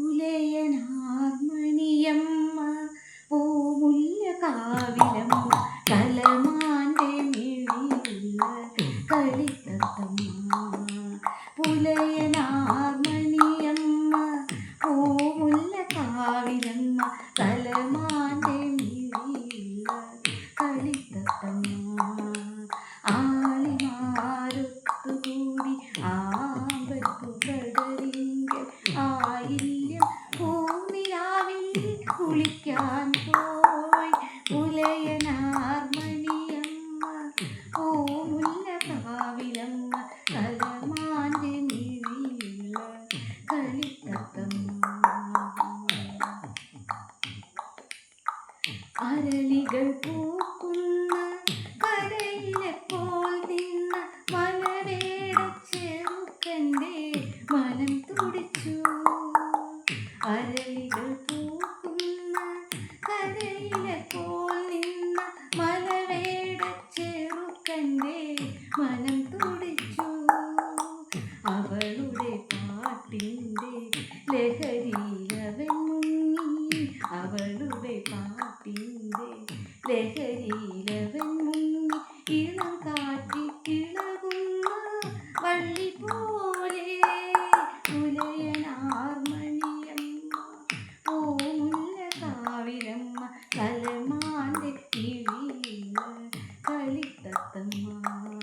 പുലയനാർമണിയമ്മ പൂമുല്ല കാവിലമ്മ കലമാന്റെ മിഴിയുള്ള കളിത്തത്തമ്മ. പുലയനാർമണിയമ്മ പൂമുല്ല കാവിലമ്മ കലമാന്റെ മിഴിയുള്ള ആളിമാരൊത്തുകൂടി കുളിക്കാൻ പോയി. പുലയനാർമണിയമ്മ ഓ കാവിലമ്മ കലമാന്റെ നിഴിയുള്ള കളിക്കത്തമ്മ അരളികൾ പൂക്കുന്ന കരയിലെപ്പോൾ നിന്ന മലവേട ചെറുക്കന്റെ മനം തുടിച്ചു. അരളികൾ മനം തുടച്ചു. അവളുടെ പാട്ടിന്റെ ലഹരിയിലവൻ മുങ്ങി. അവളുടെ പാട്ടിന്റെ ലഹരിയിലവൻ മുങ്ങി. ഇളം കാറ്റി കിളകുന്ന വള്ളി പോലെ പുലയനാർമണിയമ്മ ഓമുല്ല കാവിലമ്മ കലമാന്റെ കിഴിയില്ല കളിത്തത്തമ്മ.